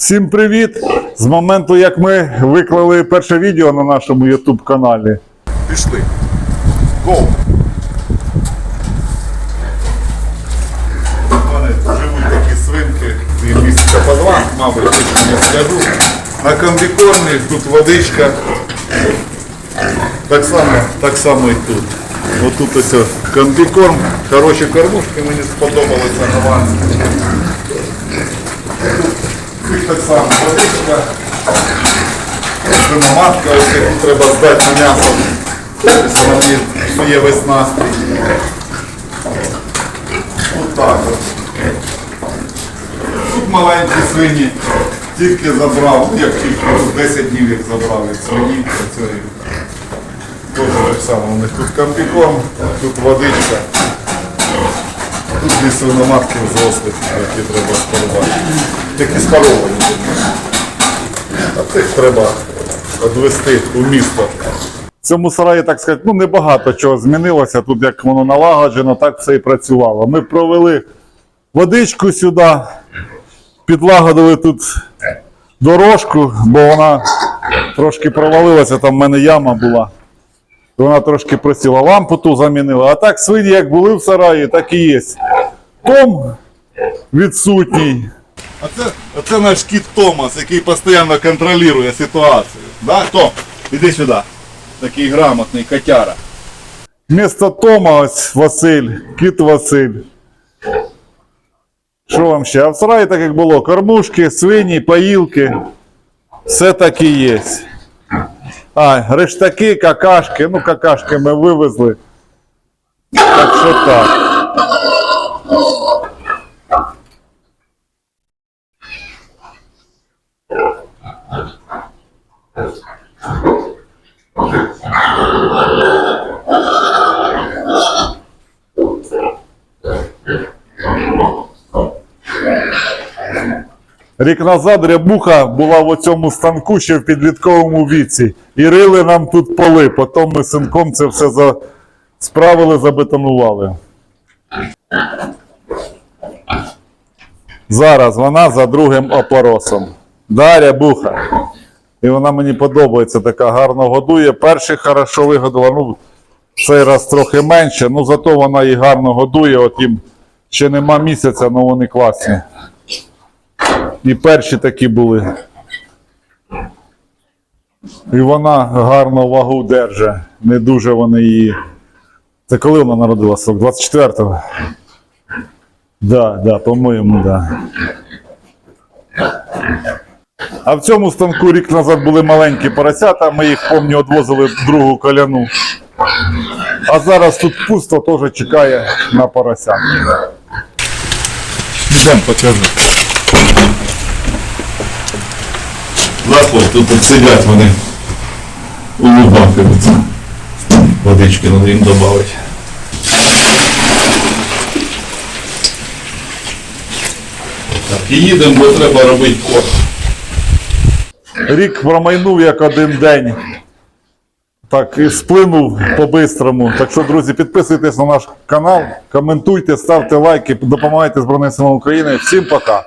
Всім привіт! З моменту, як ми виклали перше відео на нашому YouTube каналі. Пішли. Go! У мене живуть такі свинки, місяця по два, мабуть, не скажу. На комбікормі, тут водичка. Так само, так само і тут. Отут ось комбікорм, хороші кормушки, мені сподобалися голландські. Тут так само водичка. Свиноматка, ось яку треба здати на м'ясо. Ось вона мені псує весь настрій. Ось от. Тут маленькі свині тільки забрав, ну, як тільки 10 днів їх забрав від свині. Теж так само у них тут комбікорм, тут водичка. Тут дві свиноматки взрослих, які треба спарувати. Які спаровані. А цих треба відвести у місто. В цьому сараї, так сказати, ну небагато чого змінилося. Тут як воно налагоджено, так все і працювало. Ми провели водичку сюди, підлагодили тут дорожку, бо вона трошки провалилася, там в мене яма була. Вона трошки просіла, лампу ту замінила. А так свині як були в сараї, так і є. Том відсутній. А це, а це наш кіт Томас, який постійно контролює ситуацію. Да? Том, іди сюди. Такий грамотний котяра. Вместо Тома ось Василь, кіт Василь. Що вам ще? А в сараї так як було. Кормушки, свині, поїлки. Все так і є. А, рештаки, какашки. Ну, какашки ми вивезли. Так що так. Рік назад рябуха була в цьому станку ще в підлітковому віці. І рили нам тут поли. Потім ми синком це все за... справили, забетонували. Зараз вона за другим опоросом. Да, рябуха. І вона мені подобається, така гарно годує. Перший хорошо вигодила, ну, цей раз трохи менше, ну зато вона і гарно годує. От їм ще нема місяця, але вони класні. І перші такі були. І вона гарно вагу держить. Не дуже вони її. Це коли вона народилася? 24-го? Да, да, по-моєму, да. А в цьому станку рік назад були маленькі поросята, ми їх помню відвозили в другу коляну. А зараз тут пусто теж чекає на поросят. Йдемо покажу. Заходь, тут сидять вони. Улыбакаються. Водички треба їм додати. Так, і їдемо, бо треба робити код. Рік промайнув як один день. Так, і сплинув по-бистрому. Так що, друзі, підписуйтесь на наш канал, коментуйте, ставте лайки, допомагайте Збройним силам України. Всім пока!